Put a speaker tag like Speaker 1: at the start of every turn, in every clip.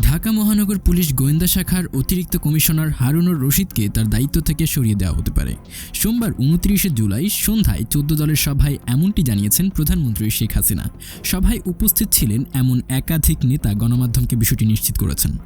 Speaker 1: ঢাকা মহানগর পুলিশ গোয়েন্দা শাখার অতিরিক্ত কমিশনার হারুনুর রশিদকে তার দায়িত্ব থেকে সরিয়ে দেওয়া হতে পারে। সোমবার উনত্রিশে জুলাই সন্ধ্যায় চোদ্দ দলের সভায় এমনটি জানিয়েছেন প্রধানমন্ত্রী শেখ হাসিনা। সভায় উপস্থিত ছিলেন এমন একাধিক নেতা গণমাধ্যমকে বিষয়টি নিশ্চিত করেছেন।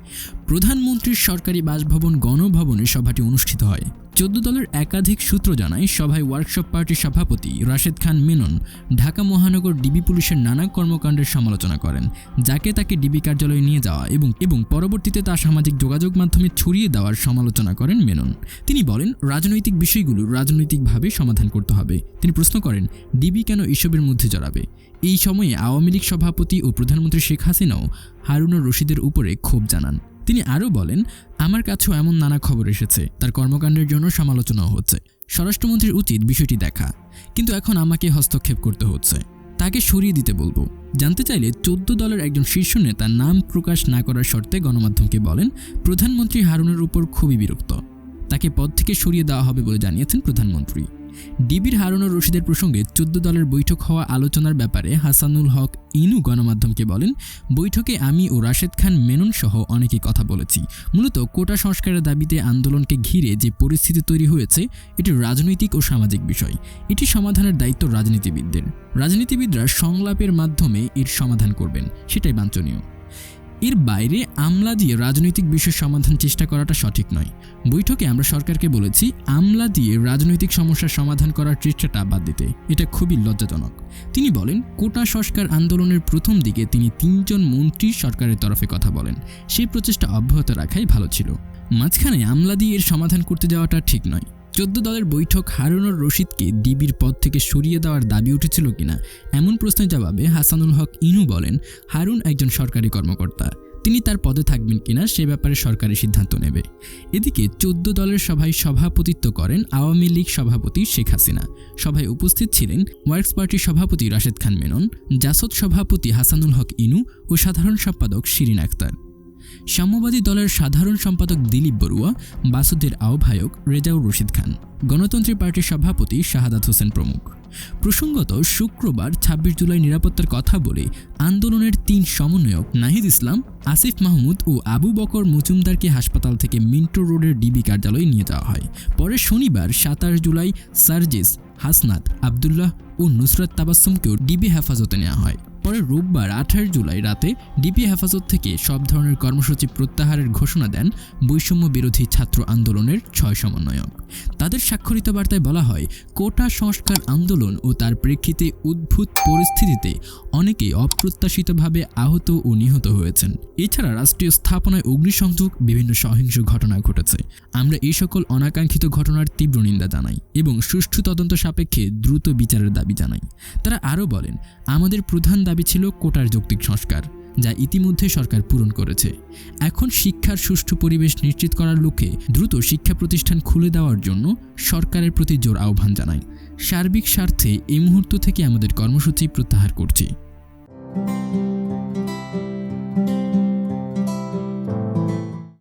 Speaker 1: প্রধানমন্ত্রীর সরকারি বাসভবন গণভবনে সভাটি অনুষ্ঠিত হয়। চোদ্দ দলের একাধিক সূত্র জানায়, সভায় ওয়ার্কশপ পার্টির সভাপতি রাশেদ খান মেনন ঢাকা মহানগর ডিবি পুলিশের নানা কর্মকাণ্ডের সমালোচনা করেন, যাকে তাকে ডিবি কার্যালয়ে নিয়ে যাওয়া এবং এবং পরবর্তীতে তা সামাজিক যোগাযোগ মাধ্যমে ছড়িয়ে দেওয়ার সমালোচনা করেন মেনন। তিনি বলেন, রাজনৈতিক বিষয়গুলো রাজনৈতিকভাবে সমাধান করতে হবে। তিনি প্রশ্ন করেন, ডিবি কেন এসবের মধ্যে জড়াবে? এই সময়ে আওয়ামী লীগ সভাপতি ও প্রধানমন্ত্রী শেখ হাসিনাও হারুনুর রশিদের উপরে ক্ষোভ জানান। তিনি আরও বলেন, আমার কাছেও এমন নানা খবর এসেছে। তার কর্মকাণ্ডের জন্য সমালোচনাও হচ্ছে। স্বরাষ্ট্রমন্ত্রীর উচিত বিষয়টি দেখা। কিন্তু এখন আমাকে হস্তক্ষেপ করতে হচ্ছে। তাকে সরিয়ে দিতে বলব। জানতে চাইলে চোদ্দ দলের একজন শীর্ষ নেতা নাম প্রকাশ না করার শর্তে গণমাধ্যমকে বলেন, প্রধানমন্ত্রী হারুনের উপর খুবই বিরক্ত। তাকে পদ থেকে সরিয়ে দেওয়া হবে বলে জানিয়েছেন প্রধানমন্ত্রী। ডিবির হারুনুর রশিদের প্রসঙ্গে চোদ্দ দলের বৈঠক হওয়া আলোচনার ব্যাপারে হাসানুল হক ইনু গণমাধ্যমকে বলেন, বৈঠকে আমি ও রাশেদ খান মেনন সহ অনেকে কথা বলেছি। মূলত কোটা সংস্কারের দাবিতে আন্দোলনকে ঘিরে যে পরিস্থিতি তৈরি হয়েছে, এটি রাজনৈতিক ও সামাজিক বিষয়। এটি সমাধানের দায়িত্ব রাজনীতিবিদদের। রাজনীতিবিদরা সংলাপের মাধ্যমে এর সমাধান করবেন, সেটাই বাঞ্ছনীয়। এর বাইরে আমলা দিয়ে রাজনৈতিক বিষয় সমাধান চেষ্টা করাটা সঠিক নয়। বৈঠকে আমরা সরকারকে বলেছি, আমলা দিয়ে রাজনৈতিক সমস্যার সমাধান করার চেষ্টাটা বাদ দিতে। এটা খুবই লজ্জাজনক। তিনি বলেন, কোটা সংস্কার আন্দোলনের প্রথম দিকে তিনি তিনজন মন্ত্রী সরকারের তরফে কথা বলেন। সেই প্রচেষ্টা অব্যাহত রাখাই ভালো ছিল। মাঝখানে আমলা দিয়ে এর সমাধান করতে যাওয়াটা ঠিক নয়। চোদ্দ দলের বৈঠক হারুনুর রশিদকে ডিবির পদ থেকে সরিয়ে দেওয়ার দাবি উঠেছিল কিনা, এমন প্রশ্নের জবাবে হাসানুল হক ইনু বলেন, হারুন একজন সরকারি কর্মকর্তা, তিনি তার পদে থাকবেন কিনা সে ব্যাপারে সরকারি সিদ্ধান্ত নেবে। এদিকে চোদ্দ দলের সভায় সভাপতিত্ব করেন আওয়ামী লীগ সভাপতি শেখ হাসিনা। সভায় উপস্থিত ছিলেন ওয়ার্কস পার্টির সভাপতি রাশেদ খান মেনন, জাসদ সভাপতি হাসানুল হক ইনু ও সাধারণ সম্পাদক শিরিন আক্তার। সাম্যবাদী দলের সাধারণ সম্পাদক দিলীপ বড়ুয়া বাসুদের আহ্বায়ক রেজাউর রশিদ খান, গণতন্ত্রী পার্টির সভাপতি শাহাদাত হোসেন প্রমুখ। প্রসঙ্গত, শুক্রবার ছাব্বিশ জুলাই নিরাপত্তার কথা বলে আন্দোলনের তিন সমন্বয়ক নাহিদ ইসলাম, আসিফ মাহমুদ ও আবু বকর মজুমদারকে হাসপাতাল থেকে মিন্টো রোডের ডিবি কার্যালয়ে নিয়ে যাওয়া হয়। পরে শনিবার সাতাশ জুলাই সার্জিস, হাসনাত, আবদুল্লাহ ও নুসরাত তাবাসুমকেও ডিবি হেফাজতে নেওয়া হয়। পরে রোববার আঠাশ জুলাই রাতে ডিপি হেফাজত থেকে সব ধরনের কর্মসূচি প্রত্যাহারের ঘোষণা দেন বৈষম্য বিরোধী ছাত্র আন্দোলনের ছয় সমন্বয়ক। তাদের স্বাক্ষরিত বার্তায় বলা হয়, কোটা সংস্কার আন্দোলন ও তার প্রেক্ষিতে উদ্ভূত পরিস্থিতিতে অনেকেই অপ্রত্যাশিতভাবে আহত ও নিহত হয়েছেন। এছাড়া রাষ্ট্রীয় স্থাপনায় অগ্নিসংযোগ, বিভিন্ন সহিংস ঘটনা ঘটেছে। আমরা এই সকল অনাকাঙ্ক্ষিত ঘটনার তীব্র নিন্দা জানাই এবং সুষ্ঠু তদন্ত সাপেক্ষে দ্রুত বিচারের দাবি জানাই। তারা আরও বলেন, আমাদের প্রধান দাবি ছিল কোটার যৌক্তিক সংস্কার, যা ইতিমধ্যে সরকার পূরণ করেছে। এখন শিক্ষার সুষ্ঠু পরিবেশ নিশ্চিত করার লক্ষ্যে দ্রুত শিক্ষা প্রতিষ্ঠান খুলে দেওয়ার জন্য সরকারের প্রতি জোর আহ্বান জানাই। সার্বিক স্বার্থে এই মুহূর্ত থেকে আমাদের কর্মসূচি প্রত্যাহার করছি।